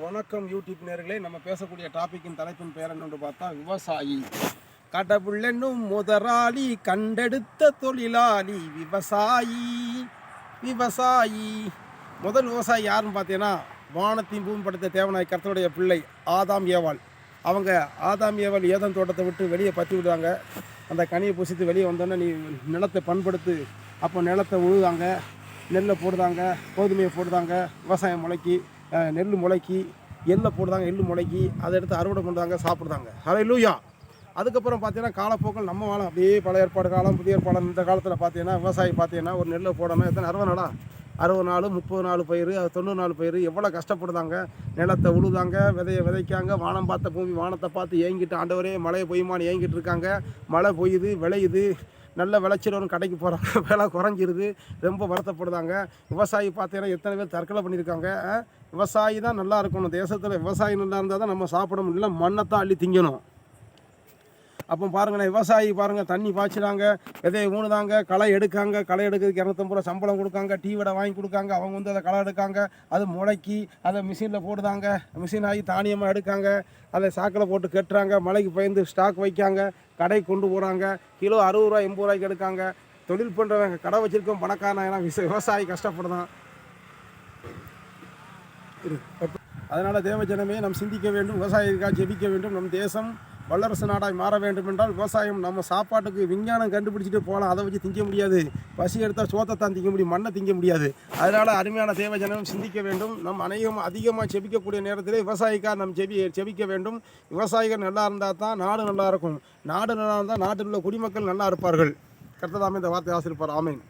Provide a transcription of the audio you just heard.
வணக்கம் யூடியூப் நேர்களே நம்ம பேசக்கூடிய டாப்பிக்கின் தலைப்பின் பெயர் என்னென்று பார்த்தா விவசாயி. கடவுளென்னும் முதலாளி கண்டெடுத்த தொழிலாளி விவசாயி விவசாயி. முதல் விவசாயி யாருன்னு பார்த்தீங்கன்னா வானத்தையும் பூமி படுத்த தேவனாய் கருத்தருடைய பிள்ளை ஆதாம் ஏவாள். அவங்க ஆதாம் ஏவாள் ஏதன் தோட்டத்தை விட்டு வெளியே பற்றி விடுவாங்க அந்த கனியை புசித்து வெளியே வந்தோன்னே நீ நிலத்தை பண்படுத்து. அப்போ நிலத்தை உழுதாங்க நெல்லை போடுதாங்க கோதுமையை போடுதாங்க விவசாயம் முளைக்கி நெல் முளைக்கி எள்ளை போடுதாங்க எள்ளு முளைக்கி அதை எடுத்து அறுவடை பண்ணுறாங்க சாப்பிடுதாங்க ஹலை லூயா அதுக்கப்புறம் பார்த்தீங்கன்னா காலப்போக்கில் நம்ம வாழம் அப்படியே பழைய ஏற்பாடு காலம் புதிய ஏற்பாடு இந்த காலத்தில் பார்த்தீங்கன்னா விவசாயி பார்த்தீங்கன்னா ஒரு நெல்லை போடணும் எத்தனை அறுபது நடா அறுபது நாள் முப்பது நாள் பயிர் அது தொண்ணூறு நாள் பயிர் எவ்வளோ கஷ்டப்படுதாங்க. நிலத்தை உழுதாங்க விதையை விதைக்காங்க வானம் பார்த்த பூமி வானத்தை பார்த்து ஏங்கிட்டு ஆண்டவரே மழையை பொய்யுமான்னு ஏங்கிட்டு இருக்காங்க. மழை பொய்யுது விளையுது நல்ல விளைச்சல் வரும் கடைக்கு போகிறாங்க விலை குறைஞ்சிருது ரொம்ப வருத்தப்படுதாங்க. விவசாயி பார்த்தீங்கன்னா எத்தனை பேர் தற்கொலை பண்ணியிருக்காங்க விவசாயி தான் நல்லா இருக்கணும். தேசத்தில் விவசாயி நல்லா இருந்தால் தான் நம்ம சாப்பிட முடியல மண்ணை தான் அள்ளி திங்கணும். அப்போ பாருங்கண்ணா விவசாயி பாருங்கள் தண்ணி பாய்ச்சினாங்க விதையை ஊனுதாங்க களை எடுக்காங்க களை எடுக்கிறதுக்கு இரநூத்தம்பது ரூபா சம்பளம் கொடுக்காங்க டீ வடை வாங்கி கொடுக்காங்க அவங்க வந்து அதை களை எடுக்காங்க அது முளைக்கி அதை மிஷினில் போடுதாங்க மிஷின் ஆகி தானியமாக எடுக்காங்க அதை சாக்கில் போட்டு கட்டுறாங்க மழைக்கு பயந்து ஸ்டாக் வைக்காங்க கடை கொண்டு போகிறாங்க கிலோ அறுபது ரூபா எண்பது ரூபாய்க்கு எடுக்காங்க. தொழில் பண்ணுறவங்க கடை வச்சுருக்கோம் பணக்காரன் ஏன்னா விவசாயி கஷ்டப்படுதான். அதனால் அதனால் தேவஜனமே நாம் சிந்திக்க வேண்டும் விவசாயிகளுக்காக ஜெபிக்க வேண்டும். நம் தேசம் வல்லரசு நாடாக மாற வேண்டும் என்றால் விவசாயம் நம்ம சாப்பாட்டுக்கு விஞ்ஞானம் கண்டுபிடிச்சிட்டு போகலாம். அதை வச்சு திங்க முடியாது. பசி எடுத்தால் சோத்தை தான் திங்க முடியும். மண்ணை திங்க முடியாது. அதனால் அருமையான தேவஜனம் சிந்திக்க வேண்டும். நம் அனைவரும் அதிகமாக செபிக்கக்கூடிய நேரத்திலே விவசாயிக்காக நம் செபி செபிக்க வேண்டும். விவசாயிகள் நல்லா இருந்தால் தான் நாடு நல்லா இருக்கும். நாடு நல்லா இருந்தால் நாட்டில் உள்ள குடிமக்கள் நல்லா இருப்பார்கள். கர்த்ததாமே இந்த வார்த்தை ஆசிரிப்பார் ஆமேன்.